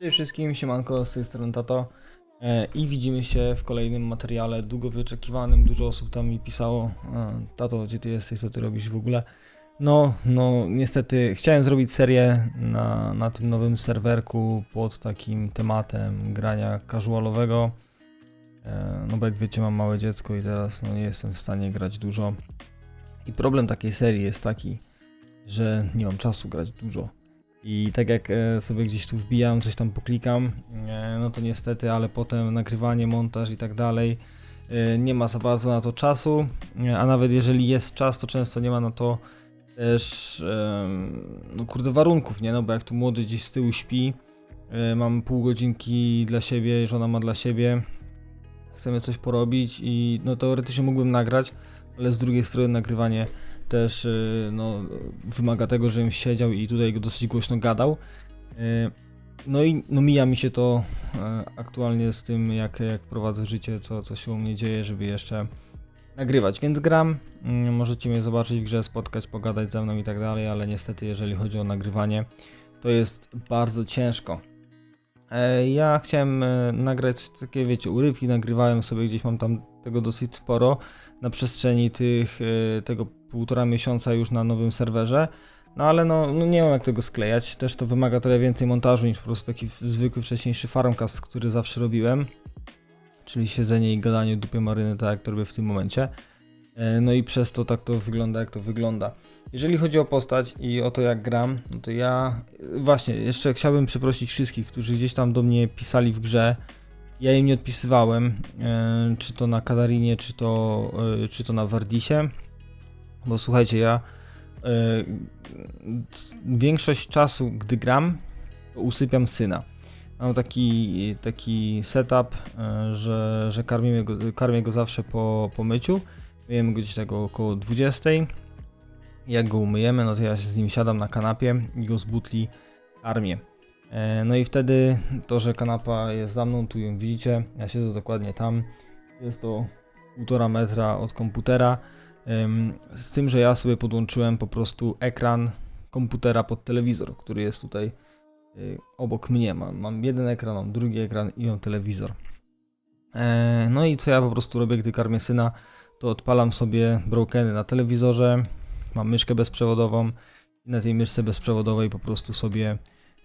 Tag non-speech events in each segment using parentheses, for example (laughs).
Cześć wszystkim, siemanko, z tej strony Tato. E, i widzimy się w kolejnym materiale długo wyczekiwanym, dużo osób tam mi pisało e, Tato, gdzie ty jesteś, co ty robisz w ogóle? No, no niestety chciałem zrobić serię na, na tym nowym serwerku pod takim tematem grania casualowego. E, no bo jak wiecie mam małe dziecko i teraz no nie jestem w stanie grać dużo. I problem takiej serii jest taki, że nie mam czasu grać dużo i tak jak e, sobie gdzieś tu wbijam, coś tam poklikam, e, no to niestety, ale potem nagrywanie, montaż i tak dalej, e, nie ma za bardzo na to czasu, a nawet jeżeli jest czas, to często nie ma na to też, no kurde, warunków, nie? No bo jak tu młody gdzieś z tyłu śpi, mam pół godzinki dla siebie, żona ma dla siebie, chcemy coś porobić i no teoretycznie mógłbym nagrać, ale z drugiej strony nagrywanie też y, no, wymaga tego, żebym siedział i tutaj dosyć głośno gadał. Y, No i no, mija mi się to e, aktualnie z tym, jak, jak prowadzę życie, co, co się u mnie dzieje, żeby jeszcze nagrywać. Więc gram, Mm, możecie mnie zobaczyć w grze, spotkać, pogadać ze mną i tak dalej, ale niestety jeżeli chodzi o nagrywanie, to jest bardzo ciężko. E, Ja chciałem e, nagrać takie, wiecie, urywki, nagrywałem sobie gdzieś, mam tam tego dosyć sporo na przestrzeni tych, tego półtora miesiąca już na nowym serwerze. No ale no, no nie mam jak tego sklejać. Też to wymaga trochę więcej montażu niż po prostu taki zwykły wcześniejszy farmcast, który zawsze robiłem. Czyli siedzenie i gadanie dupie maryny, tak jak to robię w tym momencie. E, No i przez to tak to wygląda, jak to wygląda. Jeżeli chodzi o postać i o to, jak gram, no to ja e, właśnie jeszcze chciałbym przeprosić wszystkich, którzy gdzieś tam do mnie pisali w grze. Ja im nie odpisywałem, e, czy to na Kadarinie, czy to, czy to na Wardisie. Bo słuchajcie, ja e, większość czasu, gdy gram, usypiam syna. Mam taki, taki setup, e, że, że karmimy go, karmię go zawsze po, po myciu. Myjemy go gdzieś tak około 20. Jak go umyjemy, no to ja się z nim siadam na kanapie i go z butli karmię. E, No i wtedy to, że kanapa jest za mną, tu ją widzicie, ja siedzę dokładnie tam. Jest to półtora metra od komputera. Z tym, że ja sobie podłączyłem po prostu ekran komputera pod telewizor, który jest tutaj y, obok mnie. Mam, mam jeden ekran, mam drugi ekran i mam telewizor. E, No i co ja po prostu robię, gdy karmię syna, to odpalam sobie brokeny na telewizorze, mam myszkę bezprzewodową i na tej myszce bezprzewodowej po prostu sobie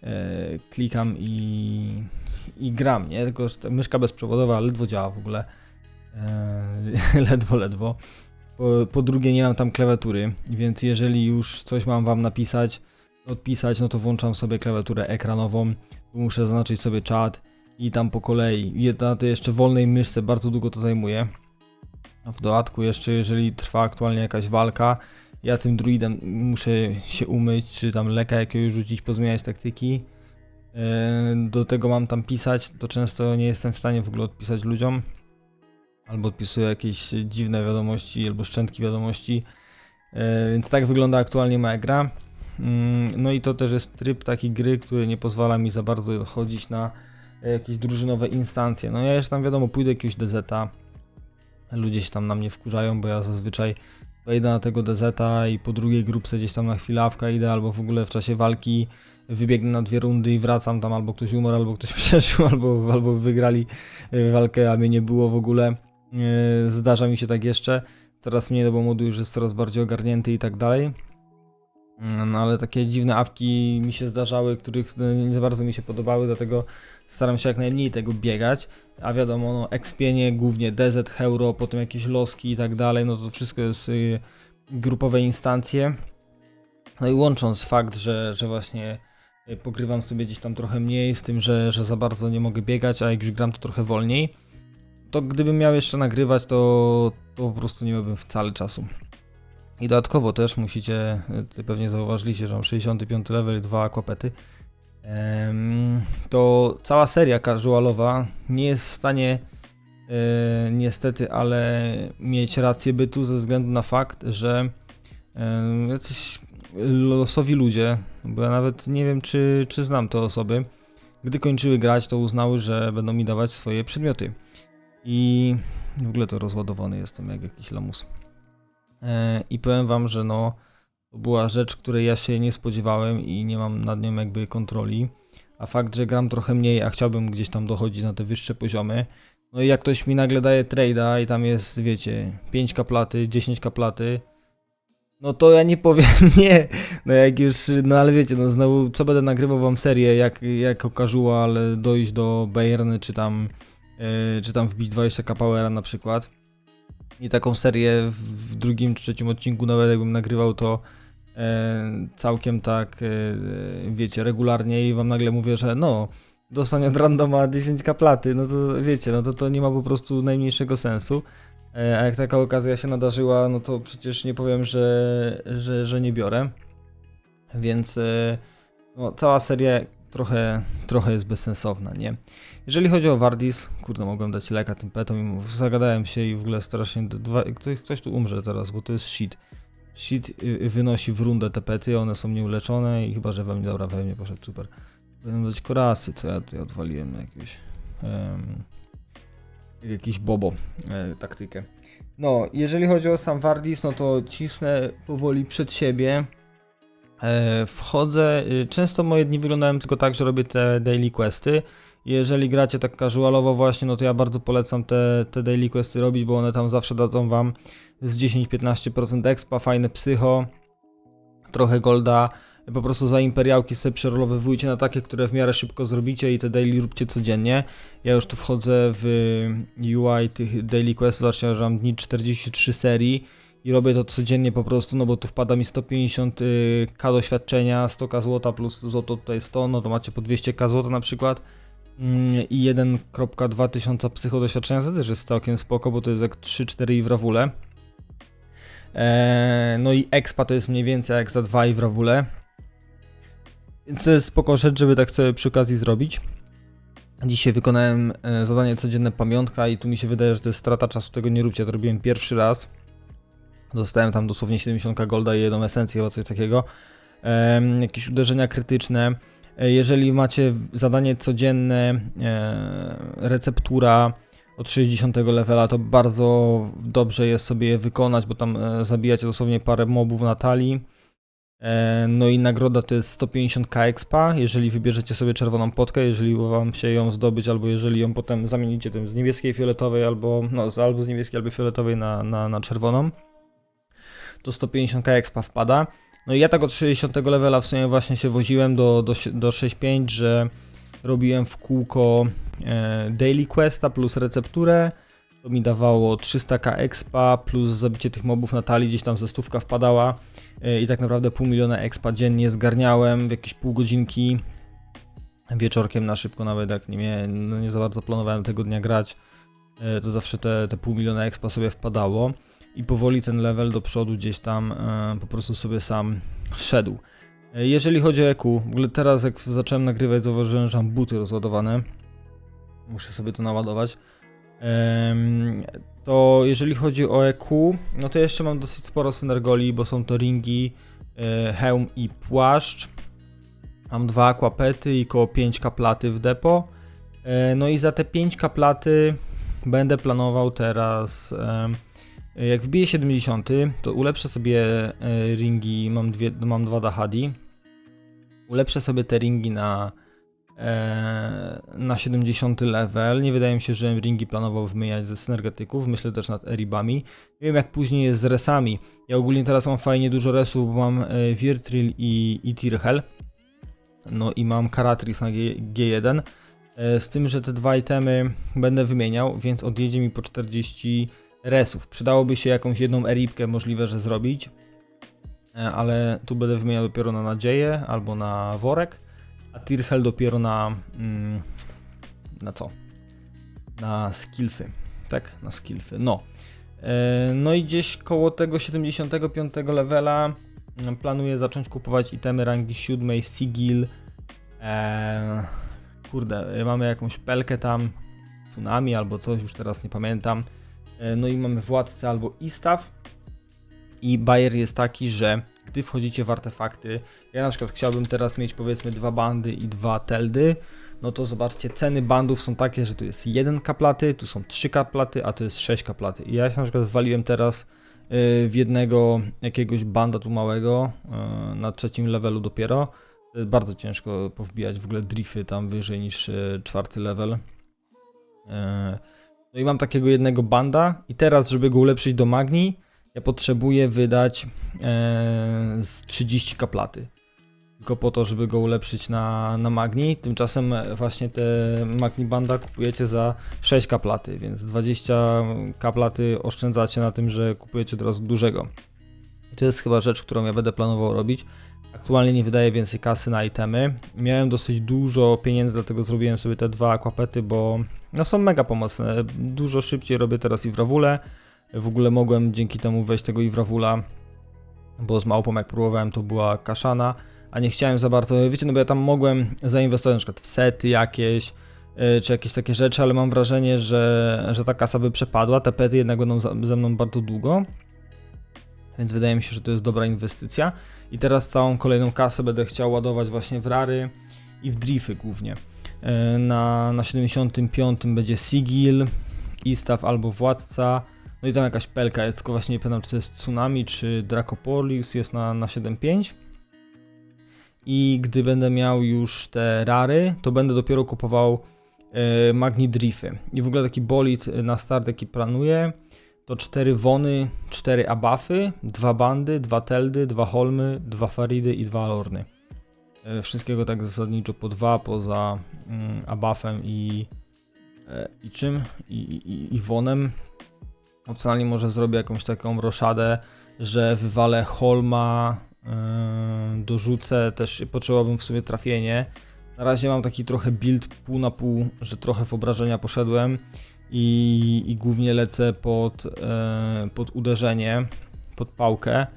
e, klikam i, i gram, nie? Tylko, że ta myszka bezprzewodowa ledwo działa w ogóle. E, (laughs) ledwo, ledwo. Po, po drugie, nie mam tam klawiatury, więc jeżeli już coś mam wam napisać, odpisać, no to włączam sobie klawiaturę ekranową. Muszę zaznaczyć sobie czat i tam po kolei. Na tej jeszcze wolnej myszce bardzo długo to zajmuje. A w dodatku jeszcze, jeżeli trwa aktualnie jakaś walka, ja tym druidem muszę się umyć, czy tam leka jakiegoś rzucić, pozmieniać taktyki. E, Do tego mam tam pisać, to często nie jestem w stanie w ogóle odpisać ludziom. Albo odpisuję jakieś dziwne wiadomości, albo szczętki wiadomości. E, Więc tak wygląda aktualnie moja gra. Mm, No i to też jest tryb takiej gry, który nie pozwala mi za bardzo chodzić na e, jakieś drużynowe instancje. No ja jeszcze tam wiadomo, pójdę jakiegoś DZ-a. Ludzie się tam na mnie wkurzają, bo ja zazwyczaj wejdę na tego DZ-a i po drugiej grupce gdzieś tam na chwilawkę idę, albo w ogóle w czasie walki wybiegnę na dwie rundy i wracam tam, albo ktoś umarł, albo ktoś (laughs) przeżył, albo, albo wygrali e, walkę, a mnie nie było w ogóle. E, Zdarza mi się tak jeszcze. Coraz mniej, no bo młody już jest coraz bardziej ogarnięty i tak dalej. Mm, No ale takie dziwne awki mi się zdarzały, których no, nie bardzo mi się podobały, dlatego staram się jak najmniej tego biegać. A wiadomo, no ekspienie, głównie DZ, Heuro, potem jakieś loski i tak dalej, no to wszystko jest y, grupowe instancje. No i łącząc fakt, że, że właśnie y, pogrywam sobie gdzieś tam trochę mniej, z tym, że, że za bardzo nie mogę biegać, a jak już gram to trochę wolniej, to gdybym miał jeszcze nagrywać, to, to po prostu nie miałbym wcale czasu. I dodatkowo też musicie, y, pewnie zauważyliście, że mam 65 level i dwa aquapety. Em, To cała seria casualowa nie jest w stanie e, niestety, ale mieć rację bytu ze względu na fakt, że e, jacyś losowi ludzie, bo ja nawet nie wiem czy, czy znam te osoby, gdy kończyły grać, to uznały, że będą mi dawać swoje przedmioty. I w ogóle to rozładowany jestem jak jakiś lamus. E, I powiem wam, że no to była rzecz, której ja się nie spodziewałem i nie mam nad nią jakby kontroli. a fakt, że gram trochę mniej, a chciałbym gdzieś tam dochodzić na te wyższe poziomy. No i jak ktoś mi nagle daje trade'a i tam jest, wiecie, 5 kaplaty, 10 kaplaty, no to ja nie powiem (laughs) nie. No jak już, no ale wiecie, no znowu, co będę nagrywał wam serię, jak, jako casual dojść do Bayerny, czy tam, czy tam wbić 20k powera na przykład. I taką serię w, drugim, trzecim odcinku nawet jakbym nagrywał to e, całkiem tak, e, wiecie, regularnie i wam nagle mówię, że no, dostanie od randoma 10 kaplaty, no to wiecie, no to to nie ma po prostu najmniejszego sensu. E, a jak taka okazja się nadarzyła, no to przecież nie powiem, że, że, że nie biorę. Więc e, no, cała seria trochę, trochę jest bezsensowna, nie? Jeżeli chodzi o Wardis, kurde, mogłem dać leka tym petom i zagadałem się i w ogóle strasznie... Dwa, ktoś, ktoś tu umrze teraz, bo to jest shit. Shit y, wynosi w rundę te pety, one są nieuleczone i chyba, że we mnie, dobra, we mnie poszedł, super. Będę dać korasy, co ja tutaj odwaliłem na jakieś... em, jakiś bobo e, taktykę. No, jeżeli chodzi o sam Wardis, no to cisnę powoli przed siebie. E, wchodzę, y, często moje dni wyglądają tylko tak, że robię te daily questy. Jeżeli gracie tak casualowo właśnie, no to ja bardzo polecam te, te daily questy robić, bo one tam zawsze dadzą wam z 10-15% expa, fajne psycho, trochę golda. Po prostu za imperiałki sobie przerolowywujcie na takie, które w miarę szybko zrobicie i te daily róbcie codziennie. Ja już tu wchodzę w UI tych daily questów, zobaczcie, że mam dni 43 serii i robię to codziennie po prostu, no bo tu wpada mi 150k doświadczenia, 100k złota plus złoto tutaj 100, no to macie po 200k złota na przykład Mm, i 1.2 tysiąca psycho doświadczenia, to też jest całkiem spoko, bo to jest jak 3-4 i w rawule. Eee, no i expa to jest mniej więcej jak za 2 i w rawule. Więc to jest spoko rzecz, żeby tak sobie przy okazji zrobić. Dzisiaj wykonałem e, zadanie codzienne pamiątka i tu mi się wydaje, że to jest strata czasu, tego nie róbcie, to robiłem pierwszy raz. Dostałem tam dosłownie 70 golda i jedną esencję albo coś takiego. Jakieś uderzenia krytyczne. E, Jeżeli macie zadanie codzienne, e, receptura od 60 levela, to bardzo dobrze jest sobie je wykonać, bo tam e, zabijacie dosłownie parę mobów na talii. E, No i nagroda to jest 150k expa, jeżeli wybierzecie sobie czerwoną potkę, jeżeli wam się ją zdobyć, albo jeżeli ją potem zamienicie tym z niebieskiej, fioletowej, albo, no, albo z niebieskiej, albo fioletowej na, na, na czerwoną, to 150k expa wpada. No i ja tak od 60 levela w sumie właśnie się woziłem do, do, do 6.5, że robiłem w kółko e, daily questa plus recepturę, to mi dawało 300k expa plus zabicie tych mobów na talii, gdzieś tam ze stówka wpadała. E, i tak naprawdę pół miliona expa dziennie zgarniałem w jakieś pół godzinki. Wieczorkiem na szybko, nawet jak nie, miałem, no nie za bardzo planowałem tego dnia grać, e, to zawsze te, te pół miliona expa sobie wpadało i powoli ten level do przodu gdzieś tam e, po prostu sobie sam szedł. E, Jeżeli chodzi o EQ, w ogóle teraz jak zacząłem nagrywać zauważyłem, że mam buty rozładowane. Muszę sobie to naładować. To jeżeli chodzi o EQ, no to jeszcze mam dosyć sporo synergoli, bo są to ringi, e, hełm i płaszcz. Mam dwa aquapety i koło 5 kaplaty w depo. No i za te 5 kaplaty będę planował teraz... jak wbiję 70, to ulepszę sobie e, ringi, mam, dwie, mam dwa Dahadi. Ulepszę sobie te ringi na, e, na 70 level. Nie wydaje mi się, że ringi planował wymieniać ze synergetyków. Myślę też nad eribami. Nie wiem jak później jest z resami. Ja ogólnie teraz mam fajnie dużo resów, bo mam e, Virtril i, i Tirhel. No i mam Karatrix na G, G1. E, z tym, że te dwa itemy będę wymieniał, więc odjedzie mi po 40 resów. Przydałoby się jakąś jedną eripkę możliwe, że zrobić, E, ale tu będę wymieniał dopiero na nadzieję albo na worek, a Tirhel dopiero na mm, na co? Na skillfy. Tak, na skillfy. No. E, No i gdzieś koło tego 75 levela mm, planuję zacząć kupować itemy rangi 7 Sigil. E, kurde, e, mamy jakąś pelkę tam, tsunami albo coś, już teraz nie pamiętam. E, No i mamy władcę albo Istaw. I bajer jest taki, że gdy wchodzicie w artefakty, ja na przykład chciałbym teraz mieć powiedzmy dwa bandy i dwa teldy, no to zobaczcie, ceny bandów są takie, że tu jest jeden kaplaty, tu są trzy kaplaty, a tu jest sześć kaplaty. I ja się na przykład waliłem teraz y, w jednego jakiegoś banda tu małego, y, na trzecim levelu dopiero, bardzo ciężko powbijać w ogóle drify tam wyżej niż e, czwarty level. No i mam takiego jednego banda i teraz, żeby go ulepszyć do magni, ja potrzebuję wydać e, z 30 kaplaty. Tylko po to, żeby go ulepszyć na, na magni. Tymczasem właśnie te magni banda kupujecie za 6 kaplaty, więc 20 kaplaty oszczędzacie na tym, że kupujecie od razu dużego. I to jest chyba rzecz, którą ja będę planował robić. Aktualnie nie wydaję więcej kasy na itemy. Miałem dosyć dużo pieniędzy, dlatego zrobiłem sobie te dwa aquapety, bo no są mega pomocne. Dużo szybciej robię teraz i w ogóle mogłem dzięki temu wejść tego i bo z małpą jak próbowałem to była kaszana, a nie chciałem za bardzo, wiecie, no bo ja tam mogłem zainwestować na przykład w sety jakieś, yy, czy jakieś takie rzeczy, ale mam wrażenie, że, że ta kasa by przepadła, te pety jednak będą za, ze mną bardzo długo, więc wydaje mi się, że to jest dobra inwestycja. I teraz całą kolejną kasę będę chciał ładować właśnie w rary i w drify głównie. Yy, Na, na 75 będzie Sigil, Istaw albo Władca. No i tam jakaś pelka jest, tylko właśnie nie pamiętam czy to jest Tsunami czy Dracopolis jest na, na 7.5. I gdy będę miał już te rary, to będę dopiero kupował e, Magni Drify. I w ogóle taki bolid na start jaki planuję to 4 Wony, 4 Abafy, 2 Bandy, 2 Teldy, 2 Holmy, 2 Faridy i 2 Alorny. E, Wszystkiego tak zasadniczo po 2 poza mm, Abafem i, e, i czym? I, i, i Wonem. Opcjonalnie może zrobię jakąś taką roszadę, że wywalę Holma, yy, dorzucę, też potrzebowałbym w sumie trafienie. Na razie mam taki trochę build pół na pół, że trochę w obrażenia poszedłem i, i głównie lecę pod, yy, pod uderzenie, pod pałkę.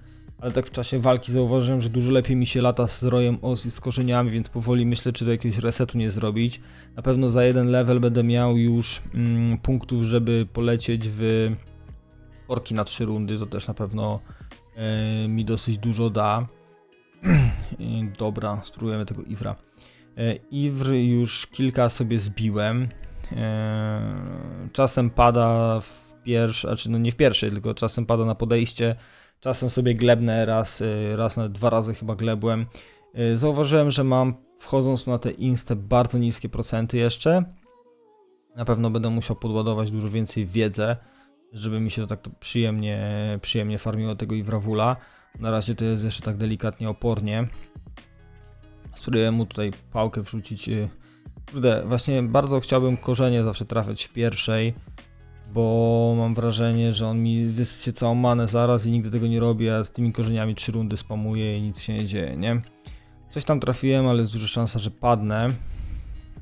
Ale tak w czasie walki zauważyłem, że dużo lepiej mi się lata z rojem os i z korzeniami, więc powoli myślę, czy do jakiegoś resetu nie zrobić. Na pewno za jeden level będę miał już mm, punktów, żeby polecieć w orki na trzy rundy, to też na pewno e, mi dosyć dużo da. (clears throat) Dobra, spróbujemy tego Iwra. E, Iwr już kilka sobie zbiłem. E, czasem pada w pierwszej, znaczy no nie w pierwszej, tylko czasem pada na podejście. Czasem sobie glebnę raz, e, raz nawet dwa razy chyba glebłem. E, Zauważyłem, że mam wchodząc na te inste bardzo niskie procenty jeszcze. Na pewno będę musiał podładować dużo więcej wiedzę, żeby mi się to tak to przyjemnie, przyjemnie farmiło tego Iwrawula. Na razie to jest jeszcze tak delikatnie opornie. Spróbuję mu tutaj pałkę wrzucić. Kurde, właśnie bardzo chciałbym korzenie zawsze trafiać w pierwszej, bo mam wrażenie, że on mi wysycie całą manę zaraz i nigdy tego nie robi, a z tymi korzeniami trzy rundy spamuję i nic się nie dzieje, nie? Coś tam trafiłem, ale jest duża szansa, że padnę.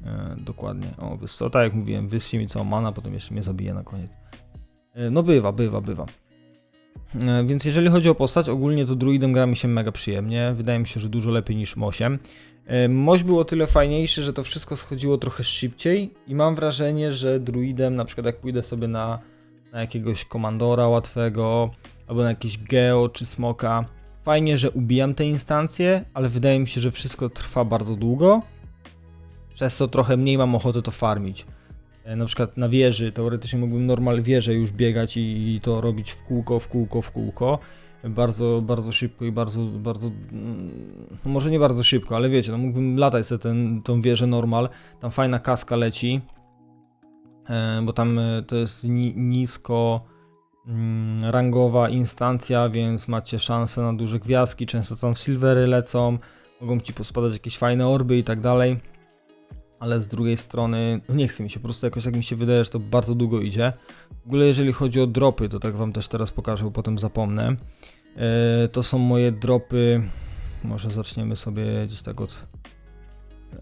E, dokładnie. O, co, tak jak mówiłem, wysycie mi całą manę, a potem jeszcze mnie zabije na koniec. E, No bywa, bywa, bywa. E, Więc jeżeli chodzi o postać, ogólnie to druidem gra mi się mega przyjemnie. Wydaje mi się, że dużo lepiej niż Mosiem. E, Moś był o tyle fajniejszy, że to wszystko schodziło trochę szybciej i mam wrażenie, że druidem, na przykład jak pójdę sobie na, na jakiegoś komandora łatwego, albo na jakiś geo czy smoka, fajnie, że ubijam te instancje, ale wydaje mi się, że wszystko trwa bardzo długo, przez co trochę mniej mam ochoty to farmić. E, Na przykład na wieży, teoretycznie mógłbym normal wieżę już biegać i to robić w kółko, w kółko, w kółko. Bardzo, bardzo szybko i bardzo, bardzo, no może nie bardzo szybko, ale wiecie, no mógłbym latać sobie ten, tą wieżę normal, tam fajna kaska leci, e, bo tam e, to jest ni, nisko mm, rangowa instancja, więc macie szansę na duże gwiazdki, często tam silvery lecą, mogą ci pospadać jakieś fajne orby i tak dalej ale z drugiej strony no nie chce mi się, po prostu jakoś jak mi się wydaje, że to bardzo długo idzie. W ogóle jeżeli chodzi o dropy, to tak wam też teraz pokażę, bo potem zapomnę. E, to są moje dropy, może zaczniemy sobie gdzieś tak od...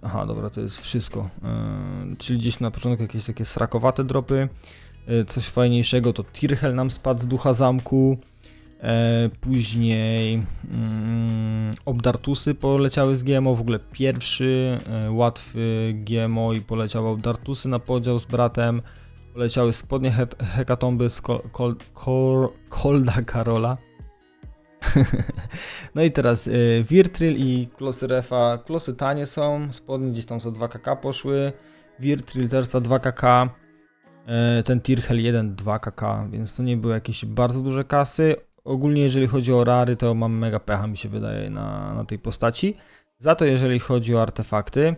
Aha, dobra, to jest wszystko. E, czyli gdzieś na początku jakieś takie srakowate dropy. E, coś fajniejszego to Tirhel nam spadł z ducha zamku. E, później mm, Obdartusy poleciały z GMO, w ogóle pierwszy e, łatwy GMO i poleciały Obdartusy na podział z bratem. Poleciały spodnie he- hekatomby z kol, kol, kol, Kolda Karola. (laughs) no i teraz y, Wirtryl i klosy refa. Klosy tanie są, spodnie gdzieś tam za 2kk poszły. Wirtryl też za 2kk. E, ten Tirhel 1 2kk, więc to nie były jakieś bardzo duże kasy. Ogólnie jeżeli chodzi o rary, to mam mega pecha mi się wydaje na, na tej postaci. Za to jeżeli chodzi o artefakty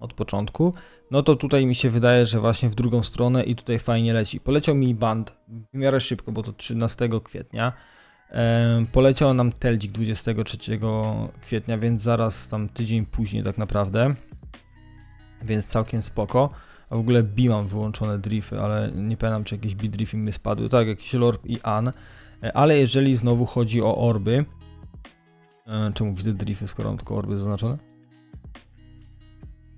od początku, no to tutaj mi się wydaje, że właśnie w drugą stronę i tutaj fajnie leci. Poleciał mi band w miarę szybko, bo to 13 kwietnia. Poleciał nam Teldzik 23 kwietnia, więc zaraz tam tydzień później tak naprawdę. Więc całkiem spoko. A w ogóle B mam wyłączone drify, ale nie pamiętam czy jakieś B drify mi spadły. Tak, jakiś Lorb i An. Ale jeżeli znowu chodzi o orby. E, Czemu widzę drify, skoro mam tylko orby zaznaczone?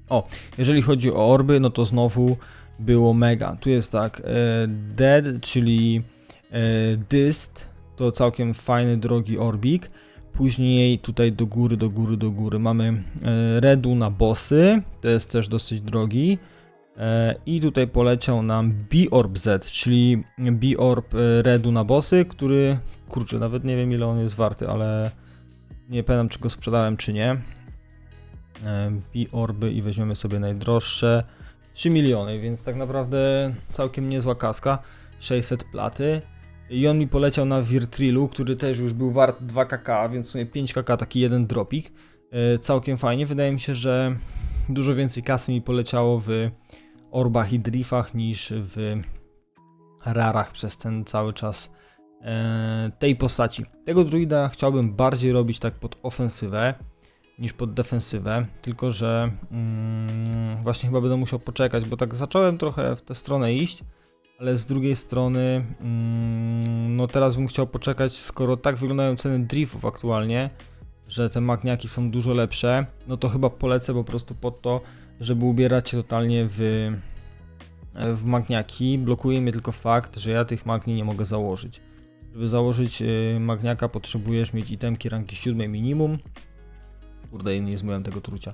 O, jeżeli chodzi o orby, no to znowu było mega. Tu jest tak, e, Dead, czyli e, Dyst, to całkiem fajny, drogi orbik. Później tutaj do góry, do góry, do góry mamy Redu na bossy, to jest też dosyć drogi. E, I tutaj poleciał nam B-Orb Z, czyli B-Orb e, Redu na bossy, który, kurczę, nawet nie wiem ile on jest warty, ale nie pamiętam czy go sprzedałem czy nie. E, B-Orby i weźmiemy sobie najdroższe 3 miliony, więc tak naprawdę całkiem niezła kaska, 600 platy. I on mi poleciał na Virtrilu, który też już był wart 2 kk, więc w sumie 5 kk, taki jeden dropik. Całkiem fajnie, wydaje mi się, że dużo więcej kasy mi poleciało w orbach i drifach niż w rarach przez ten cały czas e, tej postaci. Tego druida chciałbym bardziej robić tak pod ofensywę niż pod defensywę, tylko że mm, właśnie chyba będę musiał poczekać, bo tak zacząłem trochę w tę stronę iść, ale z drugiej strony mm, no teraz bym chciał poczekać, skoro tak wyglądają ceny driftów aktualnie, że te magniaki są dużo lepsze, no to chyba polecę po prostu pod to, żeby ubierać się totalnie w, w magniaki. Blokuje mnie tylko fakt, że ja tych magni nie mogę założyć. Żeby założyć y, magniaka potrzebujesz mieć itemki ranki 7 minimum. Kurde, nie zmyłem tego trucia.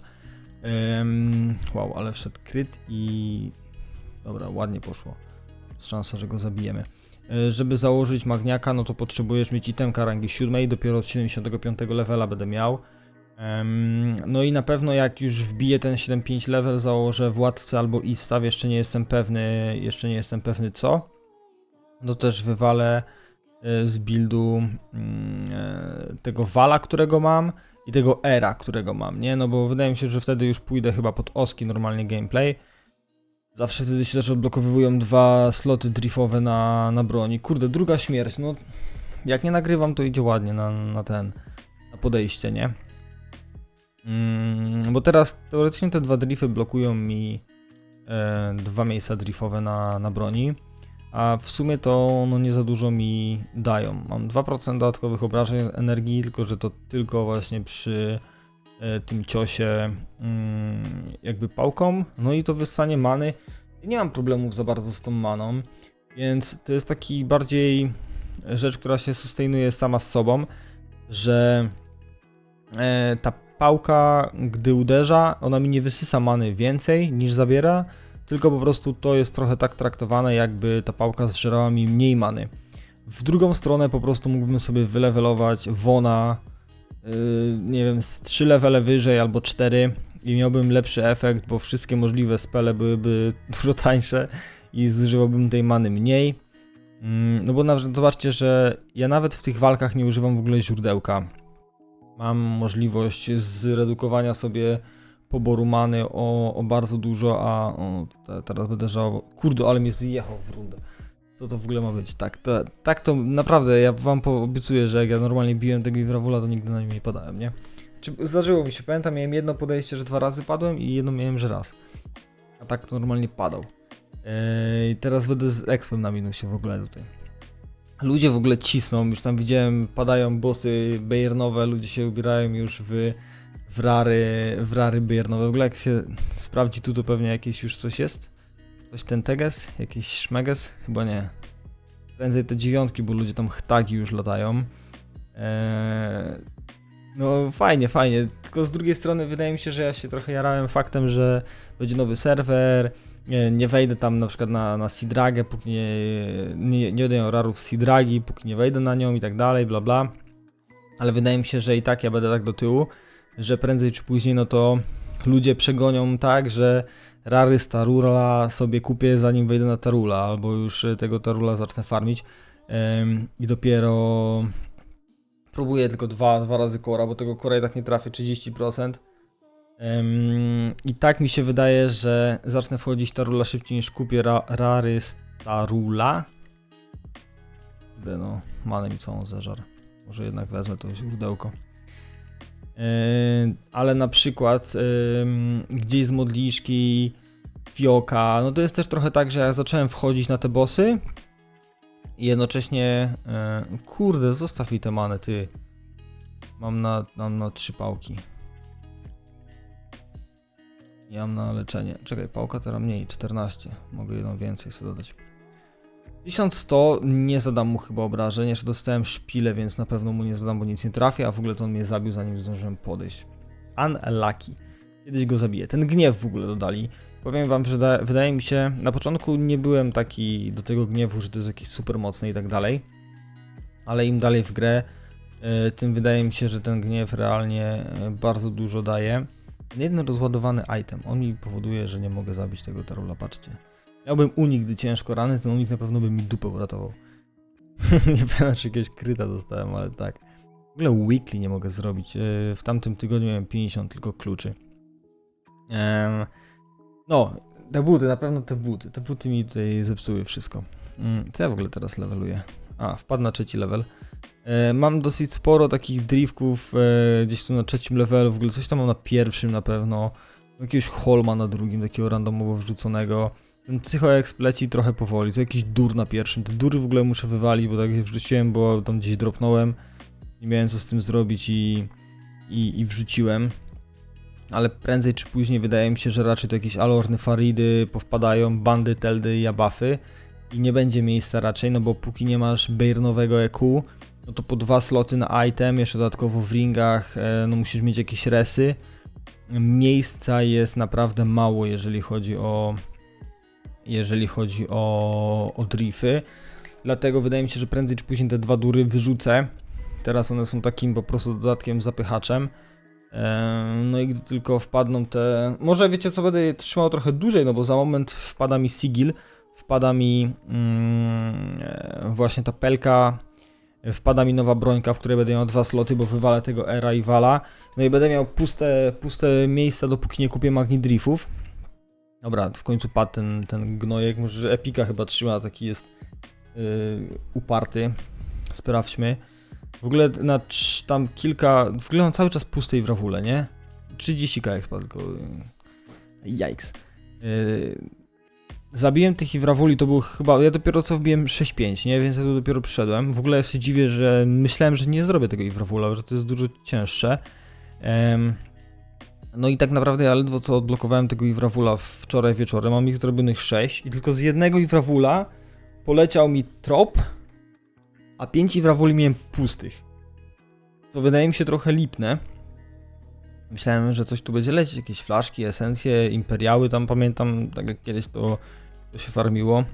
Ym, wow, ale wszedł kryt i... Dobra, ładnie poszło. Jest szansa, że go zabijemy. Y, Żeby założyć magniaka, no to potrzebujesz mieć itemka rangi 7, dopiero od 75 levela będę miał. No i na pewno jak już wbiję ten 7.5 level, założę władcę albo istaw, jeszcze nie jestem pewny, jeszcze nie jestem pewny co. No też wywalę e, z buildu mm, e, tego wala, którego mam i tego era, którego mam, nie? No bo wydaje mi się, że wtedy już pójdę chyba pod oski normalnie gameplay. Zawsze wtedy się też odblokowywują dwa sloty driftowe na, na broni. Kurde, druga śmierć, no jak nie nagrywam to idzie ładnie na, na ten, na podejście, nie? Mm, bo teraz teoretycznie te dwa drify blokują mi e, dwa miejsca driftowe na, na broni, a w sumie to no, nie za dużo mi dają. Mam 2% dodatkowych obrażeń energii, tylko że to tylko właśnie przy e, tym ciosie mm, jakby pałką, no i to wyssanie many. Nie mam problemów za bardzo z tą maną, więc to jest taki bardziej rzecz, która się sustainuje sama z sobą, że e, ta pałka, gdy uderza, ona mi nie wysysa many więcej niż zabiera, tylko po prostu to jest trochę tak traktowane, jakby ta pałka zżerała mi mniej many. W drugą stronę po prostu mógłbym sobie wylevelować Wona, yy, nie wiem, z 3 levele wyżej albo 4 i miałbym lepszy efekt, bo wszystkie możliwe spele byłyby (laughs) dużo tańsze i zużywałbym tej many mniej. Mm, No bo nawet zobaczcie, że ja nawet w tych walkach nie używam w ogóle źródełka mam możliwość zredukowania sobie poboru many o, o bardzo dużo, a o, te, teraz będę żałował. Kurde, ale mnie zjechał w rundę. Co to w ogóle ma być? Tak, to, tak to naprawdę, ja wam obiecuję, że jak ja normalnie biłem tego Iwrawula, to nigdy na nim nie padałem, nie? Zdarzyło mi się, pamiętam, miałem jedno podejście, że dwa razy padłem i jedno miałem, że raz. A tak to normalnie padał. Yy, teraz będę z expem na minusie w ogóle tutaj. Ludzie w ogóle cisną, już tam widziałem, padają bossy bayernowe, ludzie się ubierają już w, w rary, w rary bayernowe. W ogóle jak się sprawdzi tu, to pewnie jakieś już coś jest. Coś ten teges, jakiś szmeges? Chyba nie. Prędzej te dziewiątki, bo ludzie tam chtagi już latają. Eee, no fajnie, fajnie. Tylko z drugiej strony wydaje mi się, że ja się trochę jarałem faktem, że będzie nowy serwer, nie, wejdę tam na przykład na, na Sidragę, póki nie, nie, nie rarów Sidragi, póki nie wejdę na nią i tak dalej, bla bla. Ale wydaje mi się, że i tak ja będę tak do tyłu, że prędzej czy później no to ludzie przegonią tak, że rary z Tarula sobie kupię zanim wejdę na Tarula, albo już tego Tarula zacznę farmić i dopiero Próbuję tylko dwa, dwa razy kora, bo tego kora i tak nie trafię 30%. I tak mi się wydaje, że zacznę wchodzić Tarula szybciej niż kupię ra, Rary Starula. Kurde no, manę mi całą zeżar. Może jednak wezmę to źródełko. Yy, ale na przykład yy, gdzieś z modliszki, fioka, no to jest też trochę tak, że jak zacząłem wchodzić na te bossy i jednocześnie, yy, kurde, zostaw mi te many, ty. Mam na, mam na trzy pałki. Ja mam na leczenie. Czekaj, pałka teraz mniej, 14. Mogę jedną więcej sobie dodać. 1100 nie zadam mu chyba obrażeń. Jeszcze dostałem szpilę, więc na pewno mu nie zadam, bo nic nie trafię, a w ogóle to on mnie zabił zanim zdążyłem podejść. Unlucky. Kiedyś go zabiję. Ten gniew w ogóle dodali. Powiem wam, że da, wydaje mi się, na początku nie byłem taki do tego gniewu, że to jest jakieś super mocne i tak dalej. Ale im dalej w grę, y, tym wydaje mi się, że ten gniew realnie y, bardzo dużo daje. Jeden rozładowany item. On mi powoduje, że nie mogę zabić tego Tarula, patrzcie. Miałbym unik, gdy ciężko rany, ten unik na pewno by mi dupę uratował. (laughs) nie pamiętam, czy jakiegoś kryta dostałem, ale tak. W ogóle weekly nie mogę zrobić. Yy, W tamtym tygodniu miałem 50 tylko kluczy. No, te buty, na pewno te buty. Te buty mi tutaj zepsuły wszystko. Mm, Co ja w ogóle teraz leveluję? A, wpadł na trzeci level. E, Mam dosyć sporo takich driftków e, gdzieś tu na trzecim levelu, w ogóle coś tam mam na pierwszym na pewno. Jakiegoś holma na drugim, takiego randomowo wrzuconego. Ten psychoexp leci trochę powoli, to jakiś dur na pierwszym. Te dury w ogóle muszę wywalić, bo tak je wrzuciłem, bo tam gdzieś dropnąłem. Nie miałem co z tym zrobić i, i, i wrzuciłem. Ale prędzej czy później wydaje mi się, że raczej to jakieś alorny faridy powpadają, bandy, teldy i abafy. I nie będzie miejsca raczej, no bo póki nie masz Bairnowego EQ, no to po dwa sloty na item, jeszcze dodatkowo w ringach, e, no musisz mieć jakieś resy. Miejsca jest naprawdę mało, jeżeli chodzi o jeżeli chodzi o, o drify. Dlatego wydaje mi się, że prędzej czy później te dwa dury wyrzucę. Teraz one są takim po prostu dodatkiem, zapychaczem. E, No i gdy tylko wpadną te... Może wiecie co, będę trzymał trochę dłużej, no bo za moment wpada mi Sigil, wpada mi mm, e, właśnie ta pelka, wpada mi nowa brońka, w której będę miał dwa sloty, bo wywalę tego Era i Vala. No i będę miał puste, puste miejsca, dopóki nie kupię Magni Driftów. Dobra, w końcu padł ten, ten gnojek, może Epika chyba trzyma, taki jest yy, uparty. Sprawdźmy. W ogóle na tam kilka, w ogóle mam cały czas pustej w Rawule, nie? 30 kx tylko. yy, Jajks. Yy, zabiłem tych i w Rawuli to był chyba, ja dopiero co wbiłem 6-5, nie? Więc ja tu dopiero przyszedłem. W ogóle ja się dziwię, że myślałem, że nie zrobię tego i w Rawula, że to jest dużo cięższe. Em, no i tak naprawdę ja ledwo co odblokowałem tego Iwrawula wczoraj wieczorem, mam ich zrobionych 6 i tylko z jednego Iwrawula poleciał mi trop, a 5 Iwrawuli miałem pustych. To wydaje mi się trochę lipne. Myślałem, że coś tu będzie lecieć, jakieś flaszki, esencje, imperiały, tam pamiętam, tak jak kiedyś to się farmiło.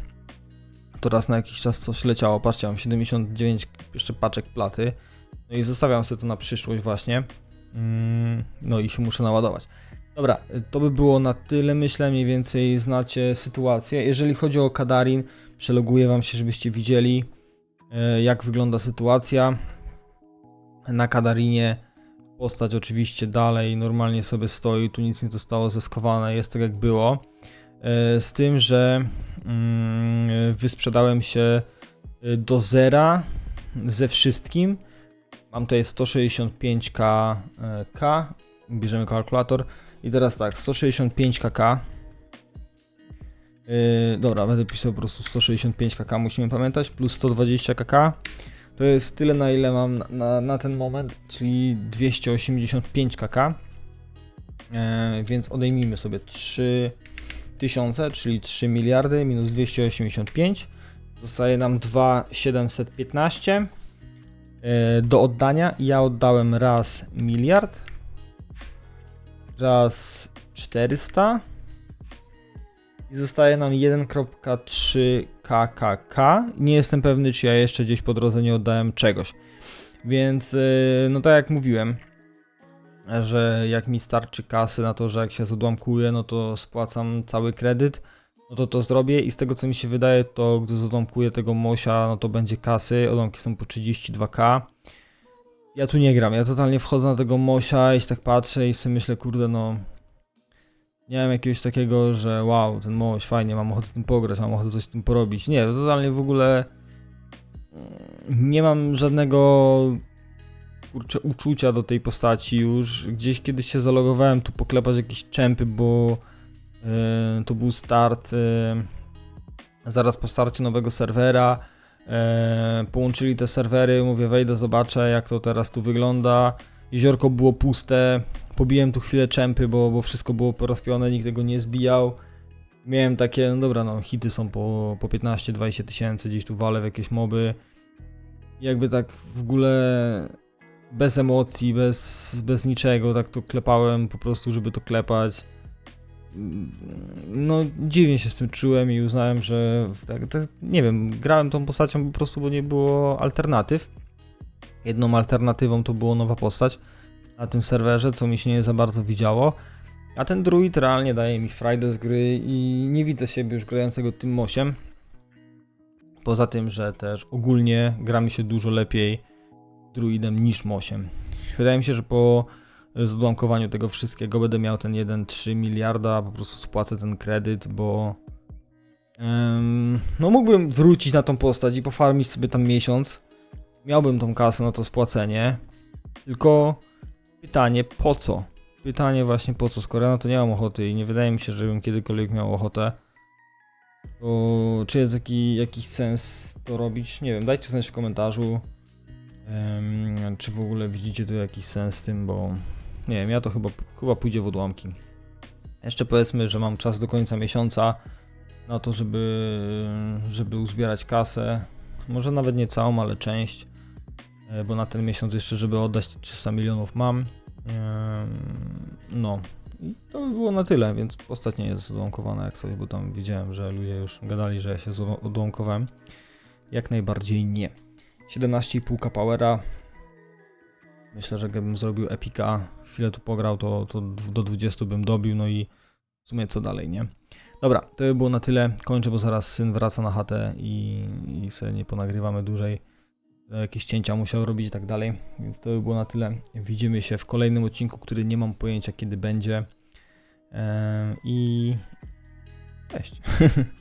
To raz na jakiś czas coś leciało, patrzcie, mam 79 jeszcze paczek platy. No i zostawiam sobie to na przyszłość właśnie. Mm, No i się muszę naładować. Dobra, to by było na tyle. Myślę, mniej więcej znacie sytuację. Jeżeli chodzi o Kadarin, przeloguję Wam się, żebyście widzieli, e, jak wygląda sytuacja. Na Kadarinie postać oczywiście dalej normalnie sobie stoi, tu nic nie zostało zeskowane, jest tak jak było. E, Z tym, że mm, wysprzedałem się e, do zera ze wszystkim. Mam tutaj 165k e, K, bierzemy kalkulator i teraz tak, 165kk. Yy, dobra, będę pisał po prostu 165kk, musimy pamiętać, plus 120kk. To jest tyle, na ile mam na, na, na ten moment, czyli 285kk. E, więc odejmijmy sobie 3000, czyli 3 miliardy minus 285. Zostaje nam 2,715 e, do oddania. Ja oddałem raz miliard, raz 400 i zostaje nam 1.3 kkk. Nie jestem pewny, czy ja jeszcze gdzieś po drodze nie oddałem czegoś. Więc, yy, no tak jak mówiłem, że jak mi starczy kasy na to, że jak się zodłamkuję, no to spłacam cały kredyt, no to to zrobię i z tego co mi się wydaje, to gdy zodłamkuję tego Mosia, no to będzie kasy, odłamki są po 32k. ja tu nie gram. Ja totalnie wchodzę na tego Mosia i tak patrzę i sobie myślę, kurde, no. Nie mam jakiegoś takiego, że wow, ten Moś fajnie, mam ochotę tym pograć, mam ochotę coś z tym porobić. Nie, totalnie w ogóle mm, nie mam żadnego kurczę, uczucia do tej postaci już. Gdzieś kiedyś się zalogowałem tu poklepać jakieś czempy, bo e, to był start e, zaraz po starcie nowego serwera. E, połączyli te serwery, mówię wejdę, zobaczę jak to teraz tu wygląda. Jeziorko było puste, pobiłem tu chwilę czempy, bo, bo wszystko było porozpione, nikt tego nie zbijał. Miałem takie, no dobra, no hity są po, po 15-20 tysięcy, gdzieś tu walę w jakieś moby. Jakby tak w ogóle bez emocji, bez, bez niczego, tak to klepałem po prostu, żeby to klepać. No, dziwnie się z tym czułem i uznałem, że tak, tak, nie wiem, grałem tą postacią po prostu, bo nie było alternatyw. Jedną alternatywą to było nowa postać na tym serwerze, co mi się nie za bardzo widziało. A ten druid realnie daje mi frajdę z gry i nie widzę siebie już grającego tym mosiem. Poza tym, że też ogólnie gra mi się dużo lepiej druidem niż mosiem. Wydaje mi się, że po zodłamkowaniu tego wszystkiego będę miał ten 1,3 miliarda, po prostu spłacę ten kredyt, bo no mógłbym wrócić na tą postać i pofarmić sobie tam miesiąc. Miałbym tą kasę na to spłacenie. Tylko pytanie po co? Pytanie właśnie po co, skoro ja na to nie mam ochoty i nie wydaje mi się, żebym kiedykolwiek miał ochotę. To czy jest taki, jakiś sens to robić? Nie wiem, dajcie znać w komentarzu. Em, czy w ogóle widzicie tu jakiś sens z tym, bo nie wiem, ja to chyba, chyba pójdzie w odłamki. Jeszcze powiedzmy, że mam czas do końca miesiąca na to, żeby, żeby uzbierać kasę. Może nawet nie całą, ale część, e, bo na ten miesiąc jeszcze, żeby oddać te 300 milionów mam. Em, No, i to by było na tyle, więc postać nie jest odłamkowana jak sobie, bo tam widziałem, że ludzie już gadali, że ja się odłamkowałem. Jak najbardziej nie. 17,5 powera. Myślę, że gdybym zrobił epika, chwilę tu pograł, to, to do 20 bym dobił, no i w sumie co dalej, nie? Dobra, to by było na tyle. Kończę, bo zaraz syn wraca na chatę i, i sobie nie ponagrywamy dłużej. Jakieś cięcia musiał robić i tak dalej, więc to by było na tyle. Widzimy się w kolejnym odcinku, który nie mam pojęcia kiedy będzie. Eee, I cześć. (laughs)